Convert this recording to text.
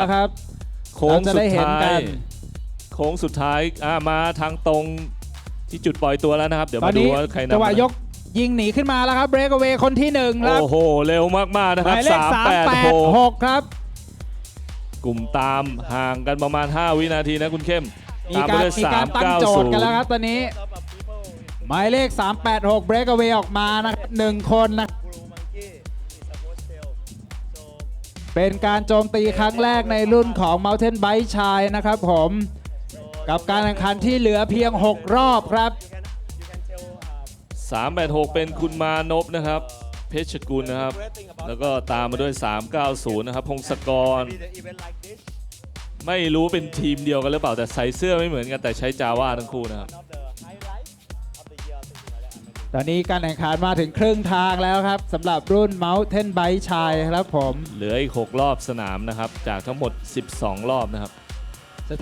นะครับโค้งเราจะสุได้ดเห็นท้ากัยนโค้งสุดท้ายอ่ามาทางตรงที่จุดปล่อยตัวแล้วนะครับ เดี๋ยวตอนมาดูนี้ว่าใครนำจังหวะยกยิงหนีขึ้นมาแล้วครับเบรกเวคนที่หนึ่งครับโอ้โห เร็วมาก ๆ นะหครับมายเลขสามแปด386หกครับ กลุ่มตามห่างกันประมาณ 5 วินาทีนะคุณเข้มมีตามไปการด้วยมีการตั้งโจทย์กันแล้วครับ390ตอนนี้ หมายเลข 386เบรกเวออกมานะครับหนึ่งคนนะ เป็นการโจมตีครั้งแรกในรุ่นของ Mountain Bike ชายนะครับผม กับการแข่งขันที่เหลือเพียง 6 รอบครับ 386 เป็นคุณมานพนะครับ เพชรกุลนะครับ แล้วก็ตามมาด้วย 390 นะครับ พงศกร ไม่รู้เป็นทีมเดียวกันหรือเปล่าแต่ใส่เสื้อไม่เหมือนกันแต่ใช้จาว่าทั้งคู่นะครับ ตอนนี้การแข่งขันมาถึงครึ่งทางแล้วครับสำหรับรุ่น Mountain Bike ชายครับผม เหลืออีก 6 รอบสนามนะครับ จากทั้งหมด 12 รอบนะครับ